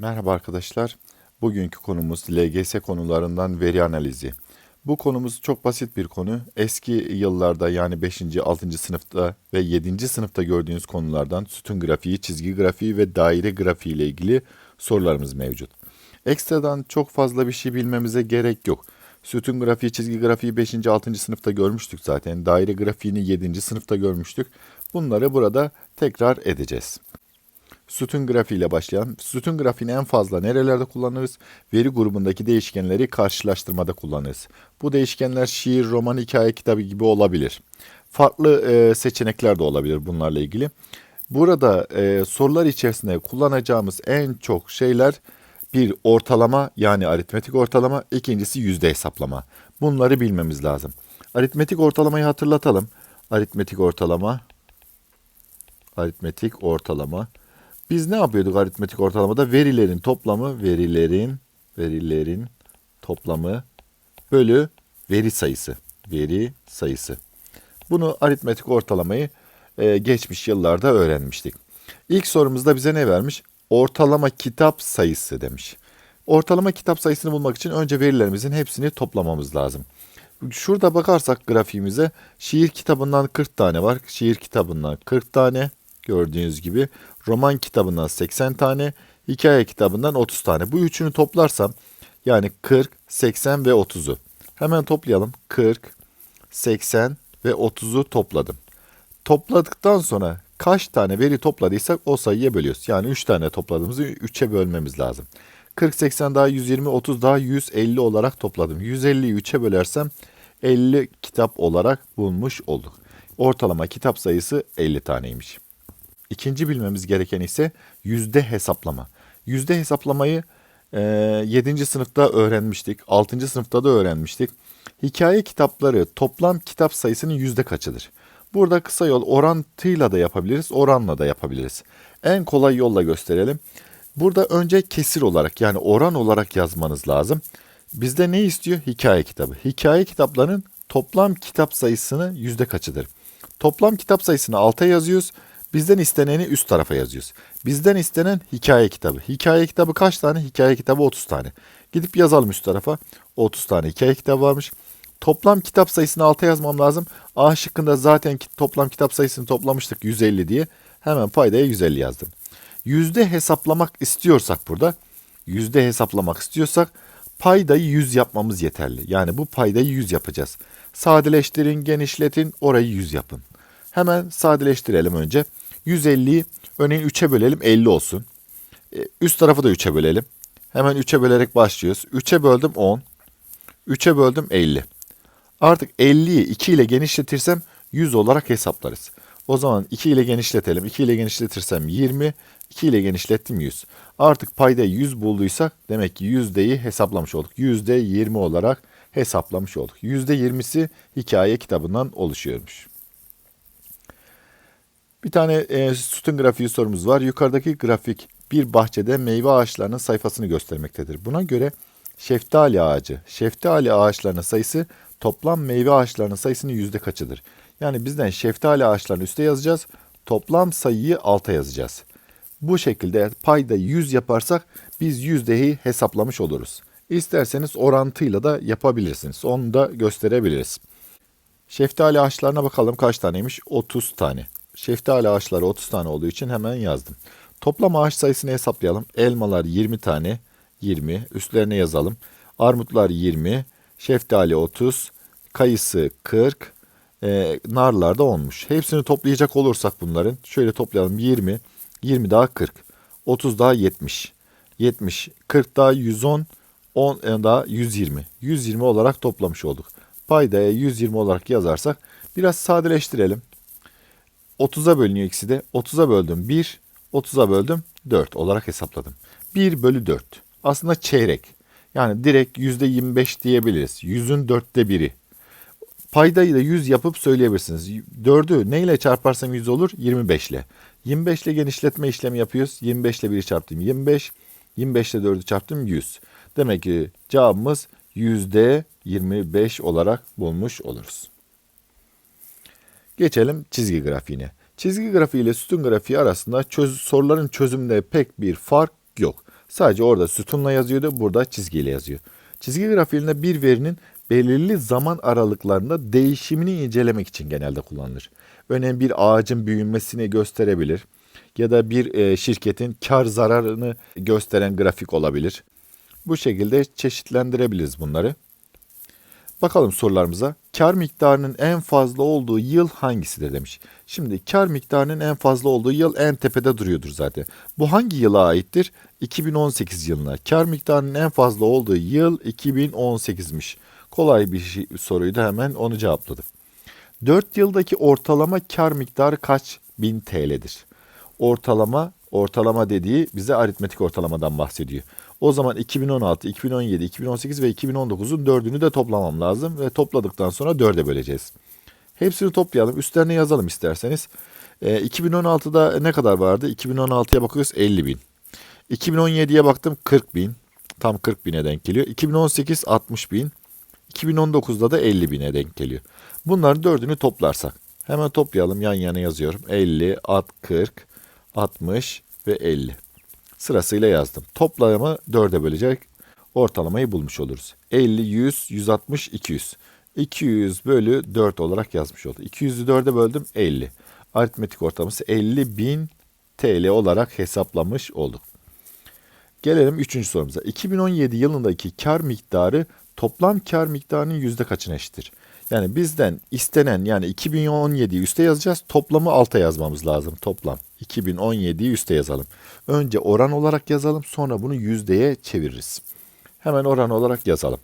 Merhaba arkadaşlar. Bugünkü konumuz LGS konularından veri analizi. Bu konumuz çok basit bir konu. Eski yıllarda yani 5. 6. sınıfta ve 7. sınıfta gördüğünüz konulardan sütun grafiği, çizgi grafiği ve daire grafiği ile ilgili sorularımız mevcut. Ekstradan çok fazla bir şey bilmemize gerek yok. Sütun grafiği, çizgi grafiği 5. 6. sınıfta görmüştük zaten. Daire grafiğini 7. sınıfta görmüştük. Bunları burada tekrar edeceğiz. Sütun grafiğiyle başlayan, sütun grafiğini en fazla nerelerde kullanırız? Veri grubundaki değişkenleri karşılaştırmada kullanırız. Bu değişkenler şiir, roman, hikaye kitabı gibi olabilir. Farklı e, seçenekler de olabilir bunlarla ilgili. Burada e, sorular içerisinde kullanacağımız en çok şeyler bir ortalama yani aritmetik ortalama, ikincisi yüzde hesaplama. Bunları bilmemiz lazım. Aritmetik ortalamayı hatırlatalım. Aritmetik ortalama, aritmetik ortalama. Biz ne yapıyorduk aritmetik ortalamada? Verilerin toplamı, verilerin, verilerin toplamı bölü veri sayısı. Veri sayısı. Bunu aritmetik ortalamayı e, geçmiş yıllarda öğrenmiştik. İlk sorumuzda bize ne vermiş? Ortalama kitap sayısı demiş. Ortalama kitap sayısını bulmak için önce verilerimizin hepsini toplamamız lazım. Şurada bakarsak grafiğimize şiir kitabından 40 tane var. Şiir kitabından 40 tane gördüğünüz gibi. Roman kitabından 80 tane, hikaye kitabından 30 tane. Bu üçünü toplarsam yani 40, 80 ve 30'u. Hemen toplayalım. 40, 80 ve 30'u topladım. Topladıktan sonra kaç tane veri topladıysak o sayıya bölüyoruz. Yani 3 tane topladığımızı 3'e bölmemiz lazım. 40, 80 daha 120, 30 daha 150 olarak topladım. 150'yi 3'e bölersem 50 kitap olarak bulmuş olduk. Ortalama kitap sayısı 50 taneymiş. İkinci bilmemiz gereken ise yüzde hesaplama. Yüzde hesaplamayı e, 7. sınıfta öğrenmiştik. 6. sınıfta da öğrenmiştik. Hikaye kitapları toplam kitap sayısının yüzde kaçıdır? Burada kısa yol orantıyla da yapabiliriz, oranla da yapabiliriz. En kolay yolla gösterelim. Burada önce kesir olarak yani oran olarak yazmanız lazım. Bizde ne istiyor? Hikaye kitabı. Hikaye kitaplarının toplam kitap sayısını yüzde kaçıdır? Toplam kitap sayısını alta yazıyoruz. Bizden isteneni üst tarafa yazıyoruz. Bizden istenen hikaye kitabı. Hikaye kitabı kaç tane? Hikaye kitabı 30 tane. Gidip yazalım üst tarafa. 30 tane hikaye kitabı varmış. Toplam kitap sayısını alta yazmam lazım. A şıkkında zaten toplam kitap sayısını toplamıştık 150 diye. Hemen paydaya 150 yazdım. Yüzde hesaplamak istiyorsak burada, yüzde hesaplamak istiyorsak paydayı 100 yapmamız yeterli. Yani bu paydayı 100 yapacağız. Sadeleştirin, genişletin, orayı 100 yapın. Hemen sadeleştirelim önce. 150'yi örneğin 3'e bölelim 50 olsun. E, Üst tarafı da 3'e bölelim. Hemen 3'e bölerek başlıyoruz. 3'e böldüm 10. 3'e böldüm 50. Artık 50'yi 2 ile genişletirsem 100 olarak hesaplarız. O zaman 2 ile genişletelim. 2 ile genişletirsem 20. 2 ile genişlettim 100. Artık payda 100 bulduysak demek ki yüzdeyi hesaplamış olduk. Yüzde 20 olarak hesaplamış olduk. Yüzde 20'si hikaye kitabından oluşuyormuş. Bir tane e, sütun grafiği sorumuz var. Yukarıdaki grafik bir bahçede meyve ağaçlarının sayfasını göstermektedir. Buna göre şeftali ağacı, şeftali ağaçlarının sayısı toplam meyve ağaçlarının sayısının yüzde kaçıdır? Yani bizden şeftali ağaçlarını üste yazacağız, toplam sayıyı alta yazacağız. Bu şekilde payda 100 yaparsak biz yüzdeyi hesaplamış oluruz. İsterseniz orantıyla da yapabilirsiniz. Onu da gösterebiliriz. Şeftali ağaçlarına bakalım kaç taneymiş? 30 tane. Şeftali ağaçları 30 tane olduğu için hemen yazdım. Toplam ağaç sayısını hesaplayalım. Elmalar 20 tane. 20. Üstlerine yazalım. Armutlar 20. Şeftali 30. Kayısı 40. E, narlar da 10'muş. Hepsini toplayacak olursak bunların. Şöyle toplayalım. 20. 20 daha 40. 30 daha 70. 70. 40 daha 110. 10 daha 120. 120 olarak toplamış olduk. Paydaya 120 olarak yazarsak biraz sadeleştirelim. 30'a bölünüyor ikisi de. 30'a böldüm 1, 30'a böldüm 4 olarak hesapladım. 1 bölü 4. Aslında çeyrek. Yani direkt %25 diyebiliriz. 100'ün dörtte biri. Paydayı da 100 yapıp söyleyebilirsiniz. 4'ü neyle çarparsam 100 olur? 25 ile. 25 ile genişletme işlemi yapıyoruz. 25 ile 1'i çarptım 25. 25 ile 4'ü çarptım 100. Demek ki cevabımız %25 olarak bulmuş oluruz. Geçelim çizgi grafiğine. Çizgi grafiği ile sütun grafiği arasında çöz, soruların çözümünde pek bir fark yok. Sadece orada sütunla yazıyordu, burada çizgiyle yazıyor. Çizgi grafiğinde bir verinin belirli zaman aralıklarında değişimini incelemek için genelde kullanılır. Örneğin bir ağacın büyümesini gösterebilir ya da bir e, şirketin kar zararını gösteren grafik olabilir. Bu şekilde çeşitlendirebiliriz bunları. Bakalım sorularımıza. Kar miktarının en fazla olduğu yıl hangisidir demiş. Şimdi kar miktarının en fazla olduğu yıl en tepede duruyordur zaten. Bu hangi yıla aittir? 2018 yılına. Kar miktarının en fazla olduğu yıl 2018'miş. Kolay bir şey, soruydu hemen onu cevapladım. 4 yıldaki ortalama kar miktarı kaç bin TL'dir? Ortalama, ortalama dediği bize aritmetik ortalamadan bahsediyor. O zaman 2016, 2017, 2018 ve 2019'un dördünü de toplamam lazım ve topladıktan sonra 4'e böleceğiz. Hepsini toplayalım. Üstlerine yazalım isterseniz. E, 2016'da ne kadar vardı? 2016'ya bakıyoruz 50 bin. 2017'ye baktım 40 bin. Tam 40 bine denk geliyor. 2018 60 bin. 2019'da da 50 bine denk geliyor. Bunların dördünü toplarsak. Hemen toplayalım yan yana yazıyorum. 50, 40, 60 ve 50. Sırasıyla yazdım. Toplamı 4'e bölecek ortalamayı bulmuş oluruz. 50, 100, 160, 200. 200 bölü 4 olarak yazmış oldu. 200'ü 4'e böldüm 50. Aritmetik ortalaması 50 bin TL olarak hesaplamış olduk. Gelelim 3. sorumuza. 2017 yılındaki kar miktarı toplam kar miktarının yüzde kaçına eşittir? Yani bizden istenen yani 2017'yi üste yazacağız. Toplamı alta yazmamız lazım. Toplam 2017'yi üste yazalım. Önce oran olarak yazalım. Sonra bunu yüzdeye çeviririz. Hemen oran olarak yazalım.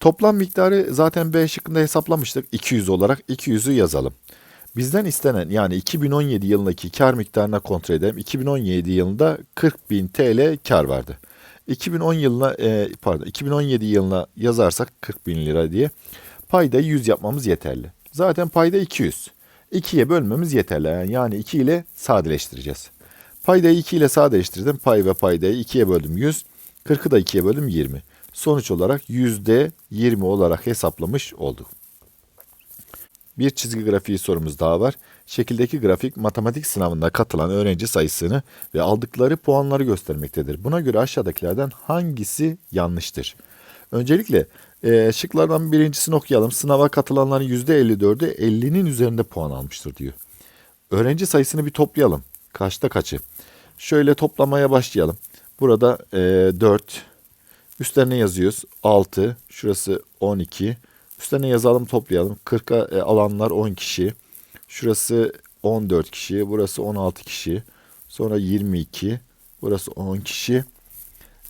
Toplam miktarı zaten B şıkkında hesaplamıştık. 200 olarak 200'ü yazalım. Bizden istenen yani 2017 yılındaki kar miktarına kontrol edelim. 2017 yılında 40 bin TL kar vardı. 2010 yılına e, pardon 2017 yılına yazarsak 40 bin lira diye paydayı 100 yapmamız yeterli. Zaten payda 200. 2'ye bölmemiz yeterli. Yani 2 ile sadeleştireceğiz. Paydayı 2 ile sadeleştirdim. Pay ve paydayı 2'ye böldüm 100. 40'ı da 2'ye böldüm 20. Sonuç olarak yüzde 20 olarak hesaplamış olduk. Bir çizgi grafiği sorumuz daha var. Şekildeki grafik matematik sınavında katılan öğrenci sayısını ve aldıkları puanları göstermektedir. Buna göre aşağıdakilerden hangisi yanlıştır? Öncelikle e, şıklardan birincisini okuyalım. Sınava katılanların %54'ü 50'nin üzerinde puan almıştır diyor. Öğrenci sayısını bir toplayalım. Kaçta kaçı? Şöyle toplamaya başlayalım. Burada e, 4, üstlerine yazıyoruz. 6, şurası 12. Üstlerine yazalım toplayalım. 40'a e, alanlar 10 kişi. Şurası 14 kişi. Burası 16 kişi. Sonra 22. Burası 10 kişi.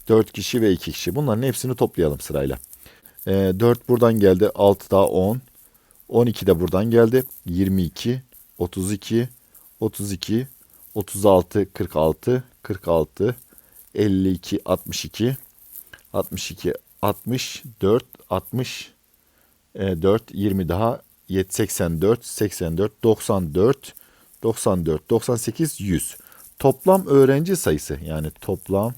4 kişi ve 2 kişi. Bunların hepsini toplayalım sırayla. E, 4 buradan geldi. 6 daha 10. 12 de buradan geldi. 22, 32, 32, 36, 46, 46, 52, 62, 62, 64, 60, 4, 20 daha 7, 84, 84, 94, 94, 98, 100. Toplam öğrenci sayısı yani toplam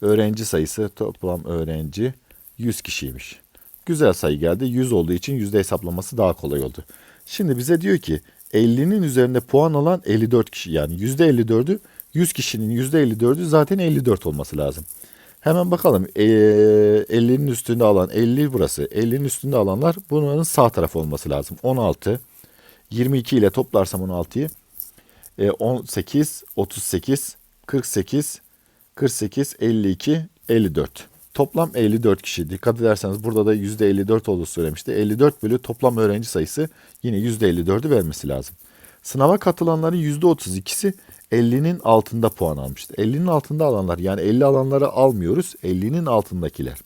öğrenci sayısı toplam öğrenci 100 kişiymiş. Güzel sayı geldi. 100 olduğu için yüzde hesaplaması daha kolay oldu. Şimdi bize diyor ki 50'nin üzerinde puan alan 54 kişi yani %54'ü 100 kişinin %54'ü zaten 54 olması lazım. Hemen bakalım ee, 50'nin üstünde alan 50 burası 50'nin üstünde alanlar bunların sağ tarafı olması lazım. 16 22 ile toplarsam 16'yı e, 18 38 48 48 52 54 toplam 54 kişi. Dikkat ederseniz burada da %54 olduğu söylemişti. 54 bölü toplam öğrenci sayısı yine %54'ü vermesi lazım. Sınava katılanların %32'si 50'nin altında puan almıştı. 50'nin altında alanlar yani 50 alanları almıyoruz. 50'nin altındakiler.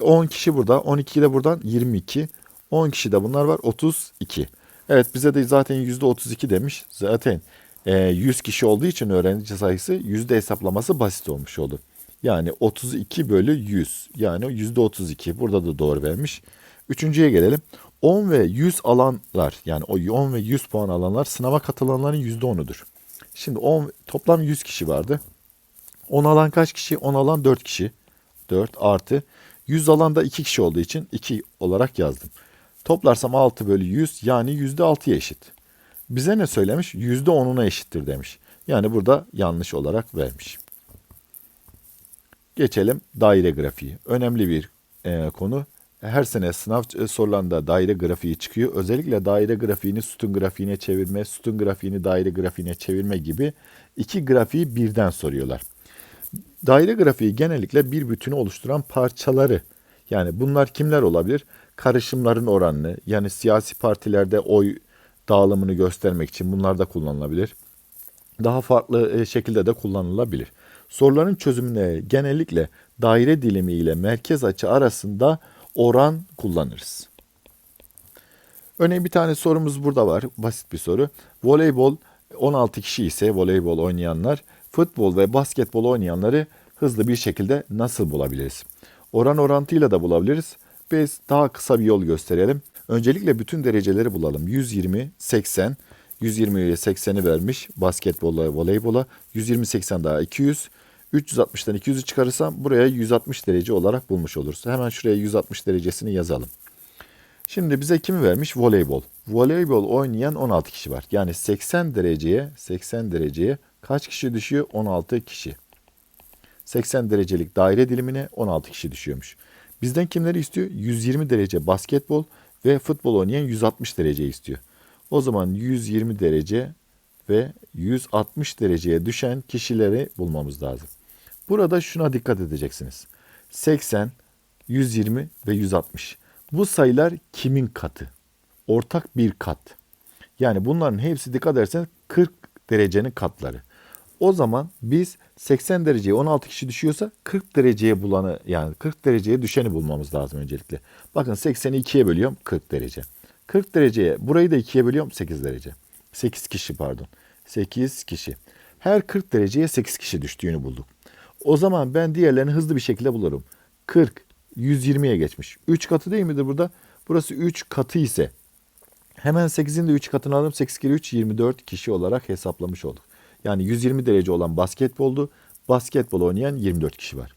10 kişi burada, 12 de buradan 22. 10 kişi de bunlar var 32. Evet bize de zaten %32 demiş. Zaten 100 kişi olduğu için öğrenci sayısı yüzde hesaplaması basit olmuş oldu. Yani 32 bölü 100 yani yüzde 32 burada da doğru vermiş. Üçüncüye gelelim. 10 ve 100 alanlar yani o 10 ve 100 puan alanlar sınava katılanların yüzde 10'udur. Şimdi 10, toplam 100 kişi vardı. 10 alan kaç kişi? 10 alan 4 kişi. 4 artı 100 alan da 2 kişi olduğu için 2 olarak yazdım. Toplarsam 6 bölü 100 yani yüzde 6'ya eşit. Bize ne söylemiş? Yüzde 10'una eşittir demiş. Yani burada yanlış olarak vermiş. Geçelim daire grafiği. Önemli bir e, konu. Her sene sınav e, sorularında daire grafiği çıkıyor. Özellikle daire grafiğini sütun grafiğine çevirme, sütun grafiğini daire grafiğine çevirme gibi iki grafiği birden soruyorlar. Daire grafiği genellikle bir bütünü oluşturan parçaları yani bunlar kimler olabilir? Karışımların oranını yani siyasi partilerde oy dağılımını göstermek için bunlar da kullanılabilir. Daha farklı e, şekilde de kullanılabilir. Soruların çözümüne genellikle daire dilimi ile merkez açı arasında oran kullanırız. Örneğin bir tane sorumuz burada var. Basit bir soru. Voleybol 16 kişi ise voleybol oynayanlar futbol ve basketbol oynayanları hızlı bir şekilde nasıl bulabiliriz? Oran orantıyla da bulabiliriz. Biz daha kısa bir yol gösterelim. Öncelikle bütün dereceleri bulalım. 120, 80, 120 ile 80'i vermiş basketbolla voleybola. 120, 80 daha 200. 360'dan 200'ü çıkarırsam buraya 160 derece olarak bulmuş oluruz. Hemen şuraya 160 derecesini yazalım. Şimdi bize kimi vermiş? Voleybol. Voleybol oynayan 16 kişi var. Yani 80 dereceye 80 dereceye kaç kişi düşüyor? 16 kişi. 80 derecelik daire dilimine 16 kişi düşüyormuş. Bizden kimleri istiyor? 120 derece basketbol ve futbol oynayan 160 derece istiyor. O zaman 120 derece ve 160 dereceye düşen kişileri bulmamız lazım. Burada şuna dikkat edeceksiniz. 80, 120 ve 160. Bu sayılar kimin katı? Ortak bir kat. Yani bunların hepsi dikkat ederseniz 40 derecenin katları. O zaman biz 80 dereceye 16 kişi düşüyorsa 40 dereceye bulanı yani 40 dereceye düşeni bulmamız lazım öncelikle. Bakın 80'i 2'ye bölüyorum 40 derece. 40 dereceye burayı da 2'ye bölüyorum 8 derece. 8 kişi pardon. 8 kişi. Her 40 dereceye 8 kişi düştüğünü bulduk. O zaman ben diğerlerini hızlı bir şekilde bulurum. 40, 120'ye geçmiş. 3 katı değil midir burada? Burası 3 katı ise hemen 8'in de 3 katını alalım. 8 kere 3 24 kişi olarak hesaplamış olduk. Yani 120 derece olan basketboldu. Basketbol oynayan 24 kişi var.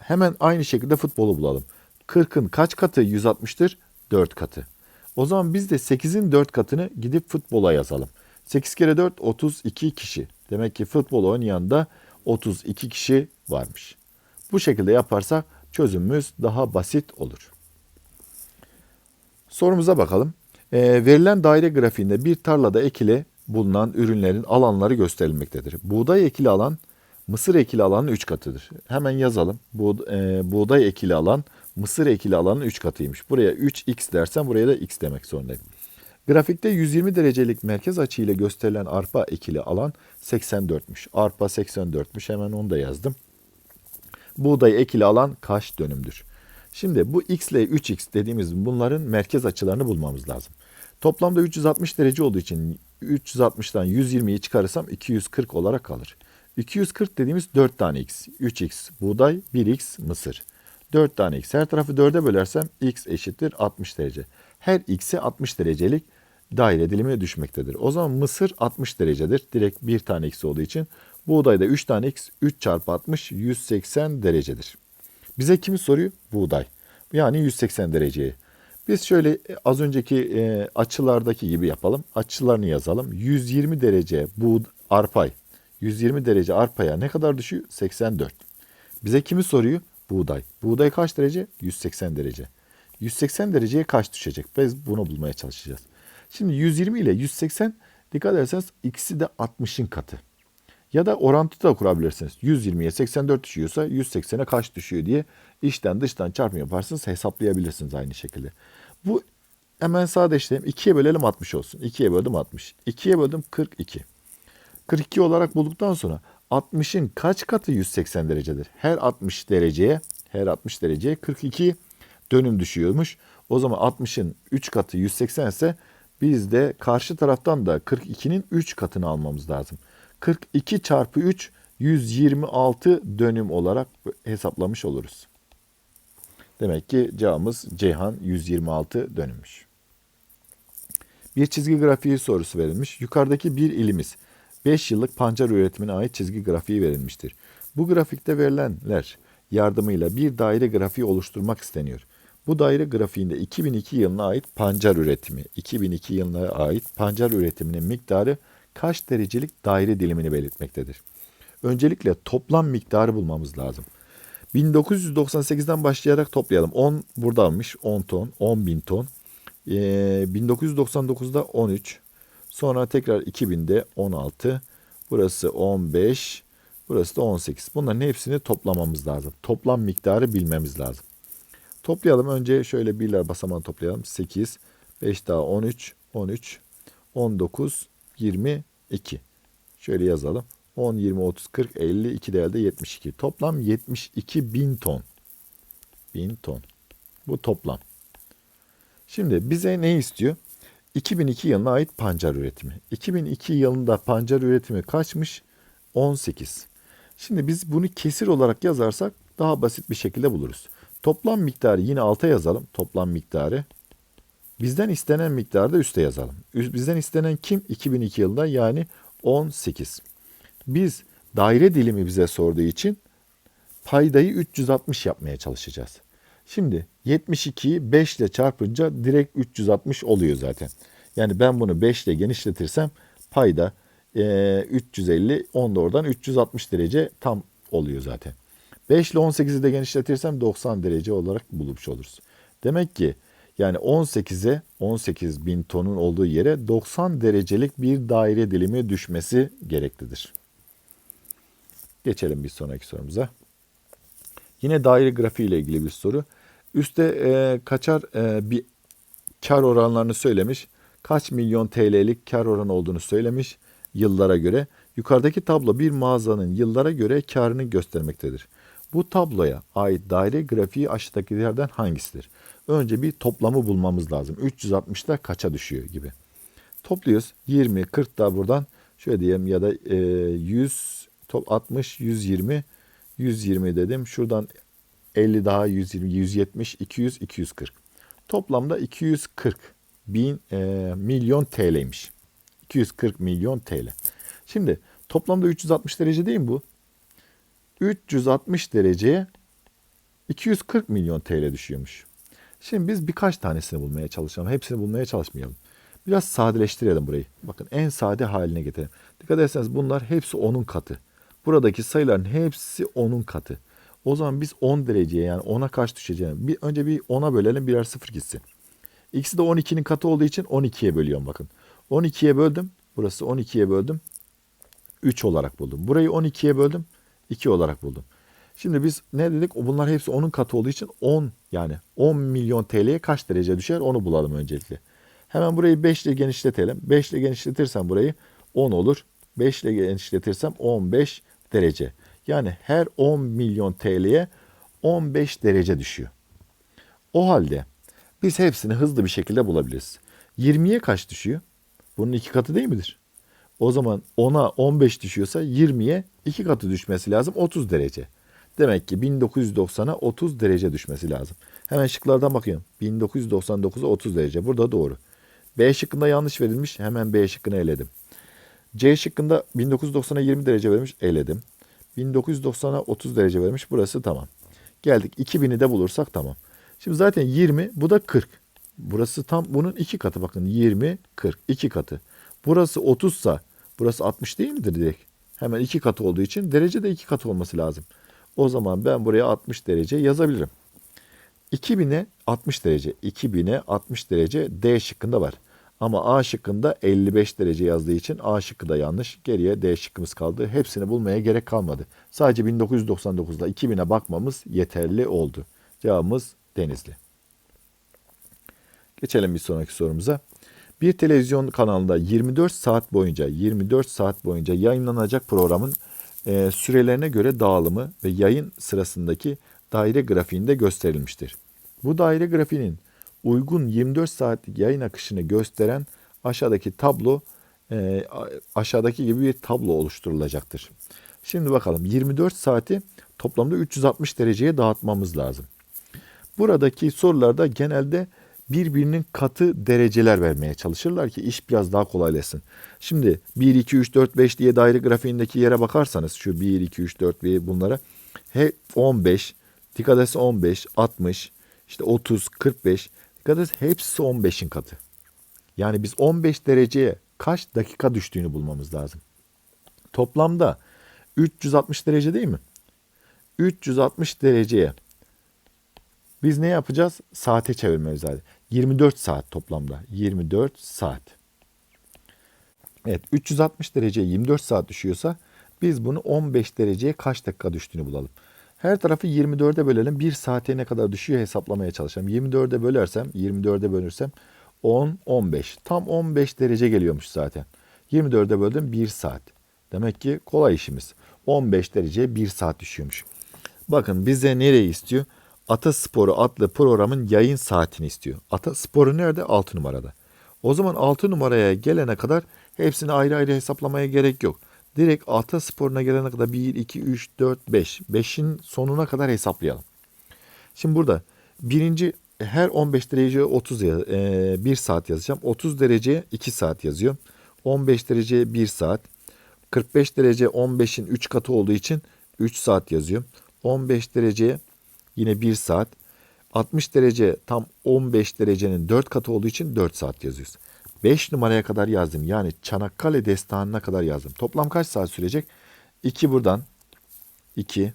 Hemen aynı şekilde futbolu bulalım. 40'ın kaç katı 160'tır? 4 katı. O zaman biz de 8'in 4 katını gidip futbola yazalım. 8 kere 4 32 kişi. Demek ki futbol oynayan da 32 kişi varmış. Bu şekilde yaparsak çözümümüz daha basit olur. Sorumuza bakalım. E, verilen daire grafiğinde bir tarlada ekili bulunan ürünlerin alanları gösterilmektedir. Buğday ekili alan mısır ekili alanın 3 katıdır. Hemen yazalım. Bu, e, buğday ekili alan mısır ekili alanın 3 katıymış. Buraya 3x dersen buraya da x demek zorundayım. Grafikte 120 derecelik merkez açı ile gösterilen arpa ekili alan 84'müş. Arpa 84'müş. Hemen onu da yazdım. Buğday ekili alan kaç dönümdür? Şimdi bu x ile 3x dediğimiz bunların merkez açılarını bulmamız lazım. Toplamda 360 derece olduğu için 360'dan 120'yi çıkarırsam 240 olarak kalır. 240 dediğimiz 4 tane x. 3x buğday, 1x mısır. 4 tane x. Her tarafı 4'e bölersem x eşittir 60 derece. Her x'e 60 derecelik daire dilimi düşmektedir. O zaman mısır 60 derecedir. Direkt bir tane x olduğu için. Buğdayda 3 tane x 3 çarpı 60 180 derecedir. Bize kimi soruyor? Buğday. Yani 180 dereceye. Biz şöyle e, az önceki e, açılardaki gibi yapalım. Açılarını yazalım. 120 derece bu arpay. 120 derece arpaya ne kadar düşüyor? 84. Bize kimi soruyor? Buğday. Buğday kaç derece? 180 derece. 180 dereceye kaç düşecek? Biz bunu bulmaya çalışacağız. Şimdi 120 ile 180 dikkat ederseniz ikisi de 60'ın katı. Ya da orantı da kurabilirsiniz. 120'ye 84 düşüyorsa 180'e kaç düşüyor diye içten dıştan çarpım yaparsınız hesaplayabilirsiniz aynı şekilde. Bu hemen sadeleştirelim. 2'ye bölelim 60 olsun. 2'ye böldüm 60. 2'ye böldüm 42. 42 olarak bulduktan sonra 60'ın kaç katı 180 derecedir? Her 60 dereceye her 60 dereceye 42 dönüm düşüyormuş. O zaman 60'ın 3 katı 180 ise biz de karşı taraftan da 42'nin 3 katını almamız lazım. 42 çarpı 3 126 dönüm olarak hesaplamış oluruz. Demek ki cevabımız Ceyhan 126 dönümmüş. Bir çizgi grafiği sorusu verilmiş. Yukarıdaki bir ilimiz 5 yıllık pancar üretimine ait çizgi grafiği verilmiştir. Bu grafikte verilenler yardımıyla bir daire grafiği oluşturmak isteniyor. Bu daire grafiğinde 2002 yılına ait pancar üretimi, 2002 yılına ait pancar üretiminin miktarı kaç derecelik daire dilimini belirtmektedir. Öncelikle toplam miktarı bulmamız lazım. 1998'den başlayarak toplayalım. 10 buradaymış 10 ton 10 bin ton. Ee, 1999'da 13. Sonra tekrar 2000'de 16. Burası 15. Burası da 18. Bunların hepsini toplamamız lazım. Toplam miktarı bilmemiz lazım. Toplayalım. Önce şöyle birler basamağını toplayalım. 8, 5 daha 13, 13, 19, 22. Şöyle yazalım. 10, 20, 30, 40, 50, 2 değerde 72. Toplam 72 bin ton. Bin ton. Bu toplam. Şimdi bize ne istiyor? 2002 yılına ait pancar üretimi. 2002 yılında pancar üretimi kaçmış? 18. Şimdi biz bunu kesir olarak yazarsak daha basit bir şekilde buluruz. Toplam miktarı yine alta yazalım. Toplam miktarı. Bizden istenen miktarı da üste yazalım. Bizden istenen kim? 2002 yılında yani 18. Biz daire dilimi bize sorduğu için paydayı 360 yapmaya çalışacağız. Şimdi 72'yi 5 ile çarpınca direkt 360 oluyor zaten. Yani ben bunu 5 ile genişletirsem payda eee, 350, 10 da oradan 360 derece tam oluyor zaten. 5 ile 18'i de genişletirsem 90 derece olarak bulmuş oluruz. Demek ki yani 18'e 18 bin tonun olduğu yere 90 derecelik bir daire dilimi düşmesi gereklidir. Geçelim bir sonraki sorumuza. Yine daire grafiği ile ilgili bir soru. Üste e, kaçar e, bir kar oranlarını söylemiş. Kaç milyon TL'lik kar oranı olduğunu söylemiş yıllara göre. Yukarıdaki tablo bir mağazanın yıllara göre karını göstermektedir. Bu tabloya ait daire grafiği aşağıdakilerden hangisidir? Önce bir toplamı bulmamız lazım. 360'da kaça düşüyor gibi. Topluyoruz. 20, 40 da buradan şöyle diyelim ya da e, 100, top 60, 120, 120 dedim. Şuradan 50 daha 120, 170, 200, 240. Toplamda 240 bin e, milyon TL'ymiş. 240 milyon TL. Şimdi toplamda 360 derece değil mi bu? 360 dereceye 240 milyon TL düşüyormuş. Şimdi biz birkaç tanesini bulmaya çalışalım. Hepsini bulmaya çalışmayalım. Biraz sadeleştirelim burayı. Bakın en sade haline getirelim. Dikkat ederseniz bunlar hepsi 10'un katı. Buradaki sayıların hepsi 10'un katı. O zaman biz 10 dereceye yani 10'a kaç düşeceğini bir, önce bir 10'a bölelim birer sıfır gitsin. İkisi de 12'nin katı olduğu için 12'ye bölüyorum bakın. 12'ye böldüm. Burası 12'ye böldüm. 3 olarak buldum. Burayı 12'ye böldüm. 2 olarak buldum. Şimdi biz ne dedik? Bunlar hepsi 10'un katı olduğu için 10 yani 10 milyon TL'ye kaç derece düşer onu bulalım öncelikle. Hemen burayı 5 ile genişletelim. 5 ile genişletirsem burayı 10 olur. 5 ile genişletirsem 15 derece. Yani her 10 milyon TL'ye 15 derece düşüyor. O halde biz hepsini hızlı bir şekilde bulabiliriz. 20'ye kaç düşüyor? Bunun iki katı değil midir? O zaman 10'a 15 düşüyorsa 20'ye iki katı düşmesi lazım 30 derece. Demek ki 1990'a 30 derece düşmesi lazım. Hemen şıklardan bakıyorum. 1999'a 30 derece. Burada doğru. B şıkkında yanlış verilmiş. Hemen B şıkkını eledim. C şıkkında 1990'a 20 derece vermiş. Eledim. 1990'a 30 derece vermiş. Burası tamam. Geldik 2000'i de bulursak tamam. Şimdi zaten 20 bu da 40. Burası tam bunun iki katı bakın 20 40 iki katı. Burası 30 sa burası 60 değil midir direkt? Hemen iki katı olduğu için derece de iki katı olması lazım. O zaman ben buraya 60 derece yazabilirim. 2000'e 60 derece, 2000'e 60 derece D şıkkında var. Ama A şıkkında 55 derece yazdığı için A şıkkı da yanlış. Geriye D şıkkımız kaldı. Hepsini bulmaya gerek kalmadı. Sadece 1999'da 2000'e bakmamız yeterli oldu. Cevabımız Denizli. Geçelim bir sonraki sorumuza. Bir televizyon kanalında 24 saat boyunca 24 saat boyunca yayınlanacak programın e, sürelerine göre dağılımı ve yayın sırasındaki daire grafiğinde gösterilmiştir. Bu daire grafiğinin uygun 24 saatlik yayın akışını gösteren aşağıdaki tablo e, aşağıdaki gibi bir tablo oluşturulacaktır. Şimdi bakalım 24 saati toplamda 360 dereceye dağıtmamız lazım. Buradaki sorularda genelde birbirinin katı dereceler vermeye çalışırlar ki iş biraz daha kolaylaşsın. Şimdi 1, 2, 3, 4, 5 diye daire grafiğindeki yere bakarsanız şu 1, 2, 3, 4 ve bunlara hep 15, dikkat etse 15, 60, işte 30, 45, dikkat etse hepsi 15'in katı. Yani biz 15 dereceye kaç dakika düştüğünü bulmamız lazım. Toplamda 360 derece değil mi? 360 dereceye biz ne yapacağız? Saate çevirmemiz lazım. 24 saat toplamda. 24 saat. Evet 360 dereceye 24 saat düşüyorsa biz bunu 15 dereceye kaç dakika düştüğünü bulalım. Her tarafı 24'e bölelim. 1 saate ne kadar düşüyor hesaplamaya çalışalım. 24'e bölersem, 24'e bölürsem 10, 15. Tam 15 derece geliyormuş zaten. 24'e böldüm 1 saat. Demek ki kolay işimiz. 15 dereceye 1 saat düşüyormuş. Bakın bize nereyi istiyor? Atasporu adlı programın yayın saatini istiyor. Atasporu nerede? 6 numarada. O zaman 6 numaraya gelene kadar hepsini ayrı ayrı hesaplamaya gerek yok. Direkt Ataspor'una gelene kadar 1, 2, 3, 4, 5. 5'in sonuna kadar hesaplayalım. Şimdi burada birinci her 15 dereceye 30 ya- e, 1 saat yazacağım. 30 dereceye 2 saat yazıyor. 15 dereceye 1 saat. 45 derece 15'in 3 katı olduğu için 3 saat yazıyor. 15 dereceye yine 1 saat. 60 derece tam 15 derecenin 4 katı olduğu için 4 saat yazıyoruz. 5 numaraya kadar yazdım. Yani Çanakkale destanına kadar yazdım. Toplam kaç saat sürecek? 2 buradan 2,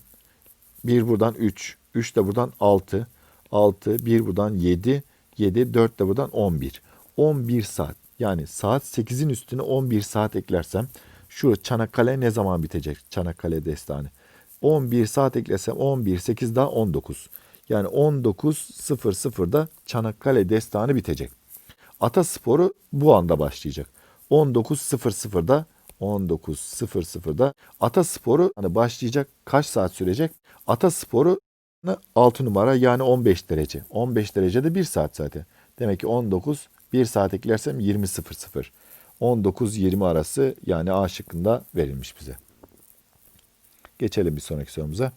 1 buradan 3, 3 de buradan 6, 6, 1 buradan 7, 7, 4 de buradan 11. 11 saat. Yani saat 8'in üstüne 11 saat eklersem şu Çanakkale ne zaman bitecek? Çanakkale destanı. 11 saat eklesem 11, 8 daha 19. Yani 19.00'da Çanakkale destanı bitecek. Atasporu bu anda başlayacak. 19.00'da 19.00'da Atasporu hani başlayacak. Kaç saat sürecek? Atasporu 6 numara yani 15 derece. 15 derecede 1 saat zaten. Demek ki 19 1 saat eklersem 20.00. 19-20 arası yani A şıkkında verilmiş bize. Geçelim bir sonraki sorumuza.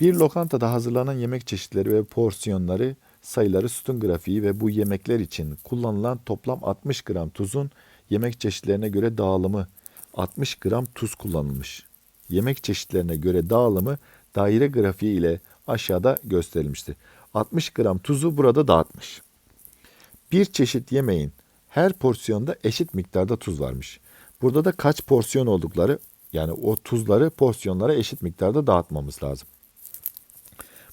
Bir lokantada hazırlanan yemek çeşitleri ve porsiyonları, sayıları, sütun grafiği ve bu yemekler için kullanılan toplam 60 gram tuzun yemek çeşitlerine göre dağılımı 60 gram tuz kullanılmış. Yemek çeşitlerine göre dağılımı daire grafiği ile aşağıda gösterilmiştir. 60 gram tuzu burada dağıtmış. Bir çeşit yemeğin her porsiyonda eşit miktarda tuz varmış. Burada da kaç porsiyon oldukları yani o tuzları porsiyonlara eşit miktarda dağıtmamız lazım.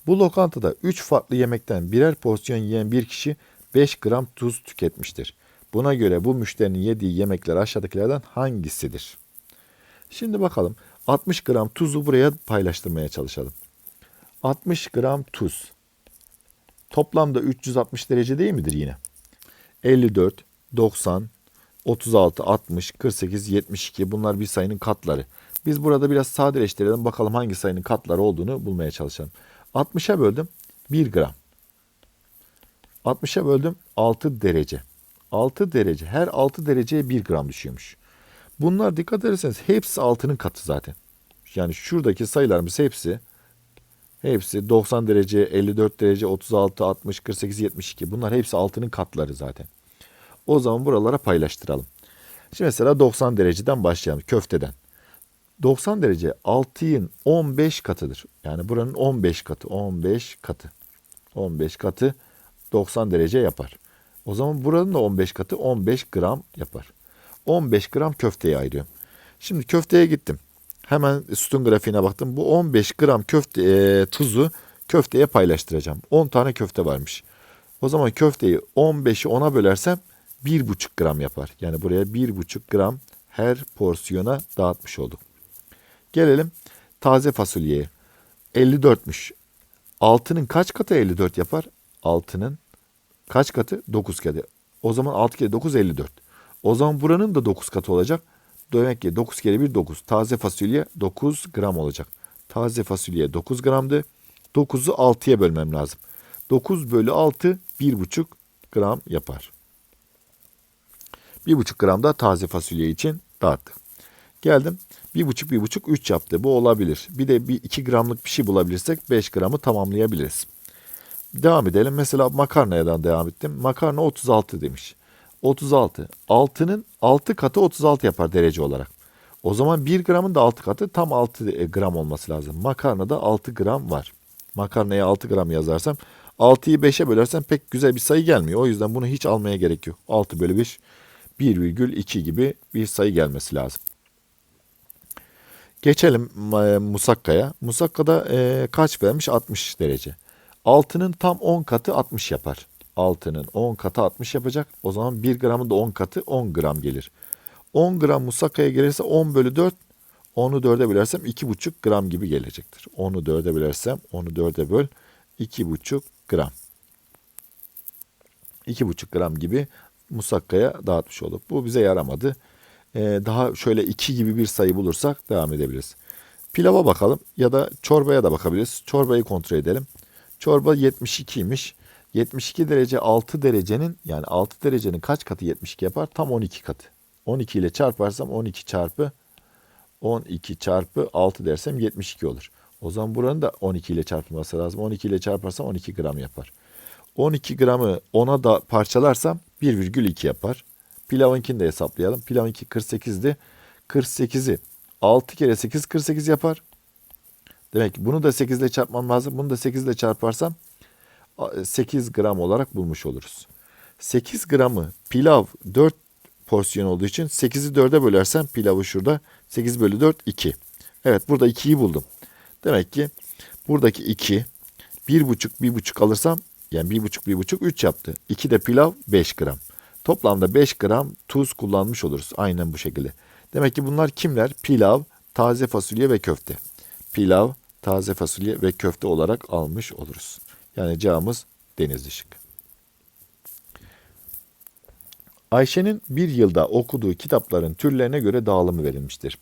Bu lokantada 3 farklı yemekten birer porsiyon yiyen bir kişi 5 gram tuz tüketmiştir. Buna göre bu müşterinin yediği yemekler aşağıdakilerden hangisidir? Şimdi bakalım 60 gram tuzu buraya paylaştırmaya çalışalım. 60 gram tuz. Toplamda 360 derece değil midir yine? 54, 90, 36, 60, 48, 72 bunlar bir sayının katları. Biz burada biraz sadeleştirelim bakalım hangi sayının katları olduğunu bulmaya çalışalım. 60'a böldüm 1 gram. 60'a böldüm 6 derece. 6 derece. Her 6 dereceye 1 gram düşüyormuş. Bunlar dikkat ederseniz hepsi 6'nın katı zaten. Yani şuradaki sayılarımız hepsi hepsi 90 derece, 54 derece, 36, 60, 48, 72. Bunlar hepsi 6'nın katları zaten. O zaman buralara paylaştıralım. Şimdi mesela 90 dereceden başlayalım köfteden. 90 derece 6'nın 15 katıdır. Yani buranın 15 katı, 15 katı. 15 katı 90 derece yapar. O zaman buranın da 15 katı 15 gram yapar. 15 gram köfteye ayırıyorum. Şimdi köfteye gittim. Hemen sütun grafiğine baktım. Bu 15 gram köfte e, tuzu köfteye paylaştıracağım. 10 tane köfte varmış. O zaman köfteyi 15'i 10'a bölersem 1,5 gram yapar. Yani buraya 1,5 gram her porsiyona dağıtmış olduk. Gelelim taze fasulyeye. 54'müş. Altının kaç katı 54 yapar? Altının kaç katı? 9 katı. O zaman 6 kere 9 54. O zaman buranın da 9 katı olacak. Demek ki 9 kere 1 9. Taze fasulye 9 gram olacak. Taze fasulye 9 gramdı. 9'u 6'ya bölmem lazım. 9 bölü 6 1,5 gram yapar. 1,5 gram da taze fasulye için dağıttık. Geldim 1,5 1,5 3 yaptı. Bu olabilir. Bir de bir 2 gramlık bir şey bulabilirsek 5 gramı tamamlayabiliriz. Devam edelim. Mesela makarnadan devam ettim. Makarna 36 demiş. 36. 6'nın 6 katı 36 yapar derece olarak. O zaman 1 gramın da 6 katı tam 6 gram olması lazım. Makarnada 6 gram var. Makarnaya 6 gram yazarsam 6'yı 5'e bölersem pek güzel bir sayı gelmiyor. O yüzden bunu hiç almaya gerek yok. 6 bölü 1 1,2 gibi bir sayı gelmesi lazım. Geçelim e, musakkaya. Musakkada e, kaç vermiş? 60 derece. Altının tam 10 katı 60 yapar. Altının 10 katı 60 yapacak. O zaman 1 gramın da 10 katı 10 gram gelir. 10 gram musakkaya gelirse 10 bölü 4. 10'u 4'e bölersem 2,5 gram gibi gelecektir. 10'u 4'e bölersem 10'u 4'e böl 2,5 gram. 2,5 gram gibi musakkaya dağıtmış olduk. Bu bize yaramadı. Ee, daha şöyle 2 gibi bir sayı bulursak devam edebiliriz. Pilava bakalım ya da çorbaya da bakabiliriz. Çorbayı kontrol edelim. Çorba 72'ymiş. 72 derece 6 derecenin yani 6 derecenin kaç katı 72 yapar? Tam 12 katı. 12 ile çarparsam 12 çarpı 12 çarpı 6 dersem 72 olur. O zaman buranın da 12 ile çarpılması lazım. 12 ile çarparsam 12 gram yapar. 12 gramı 10'a da parçalarsam 1,2 yapar. Pilavınkini de hesaplayalım. Pilavınki 48'di. 48'i 6 kere 8 48 yapar. Demek ki bunu da 8 ile çarpmam lazım. Bunu da 8 ile çarparsam 8 gram olarak bulmuş oluruz. 8 gramı pilav 4 porsiyon olduğu için 8'i 4'e bölersem pilavı şurada 8 bölü 4 2. Evet burada 2'yi buldum. Demek ki buradaki 2 1,5 1,5 alırsam yani 1,5 1,5 3 yaptı. 2 de pilav 5 gram. Toplamda 5 gram tuz kullanmış oluruz. Aynen bu şekilde. Demek ki bunlar kimler? Pilav, taze fasulye ve köfte. Pilav, taze fasulye ve köfte olarak almış oluruz. Yani cevabımız denizli şık. Ayşe'nin bir yılda okuduğu kitapların türlerine göre dağılımı verilmiştir.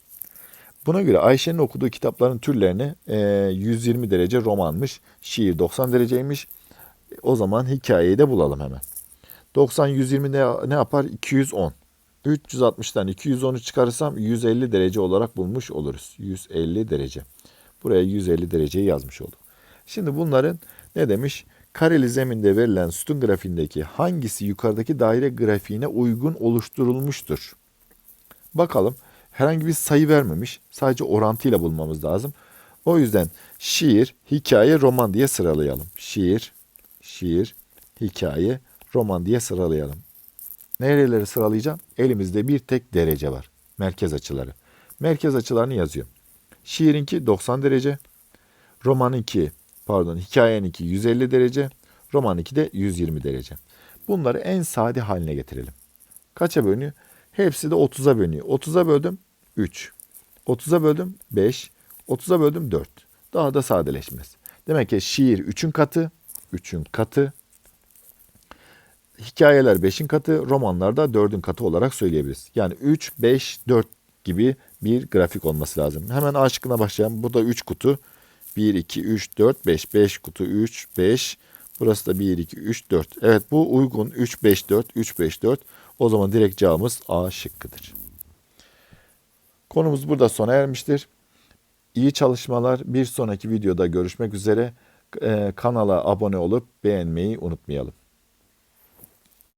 Buna göre Ayşe'nin okuduğu kitapların türlerine e, 120 derece romanmış, şiir 90 dereceymiş. O zaman hikayeyi de bulalım hemen. 90 120 ne, ne yapar? 210. 360'tan 210'u çıkarırsam 150 derece olarak bulmuş oluruz. 150 derece. Buraya 150 dereceyi yazmış olduk. Şimdi bunların ne demiş? Kareli zeminde verilen sütun grafiğindeki hangisi yukarıdaki daire grafiğine uygun oluşturulmuştur? Bakalım. Herhangi bir sayı vermemiş. Sadece orantıyla bulmamız lazım. O yüzden şiir, hikaye, roman diye sıralayalım. Şiir, şiir, hikaye, roman diye sıralayalım. Nereleri sıralayacağım? Elimizde bir tek derece var. Merkez açıları. Merkez açılarını yazıyorum. Şiirinki 90 derece. Romanınki pardon hikayeninki 150 derece. Romanınki de 120 derece. Bunları en sade haline getirelim. Kaça bölünüyor? Hepsi de 30'a bölünüyor. 30'a böldüm 3. 30'a böldüm 5. 30'a böldüm 4. Daha da sadeleşmez. Demek ki şiir 3'ün katı, 3'ün katı. Hikayeler 5'in katı, romanlar da 4'ün katı olarak söyleyebiliriz. Yani 3, 5, 4 gibi bir grafik olması lazım. Hemen A şıkkına başlayalım. Bu da 3 kutu. 1, 2, 3, 4, 5. 5 kutu 3, 5. Burası da 1, 2, 3, 4. Evet bu uygun. 3, 5, 4, 3, 5, 4. O zaman direkt cevabımız A şıkkıdır. Konumuz burada sona ermiştir. İyi çalışmalar. Bir sonraki videoda görüşmek üzere. Ee, kanala abone olup beğenmeyi unutmayalım.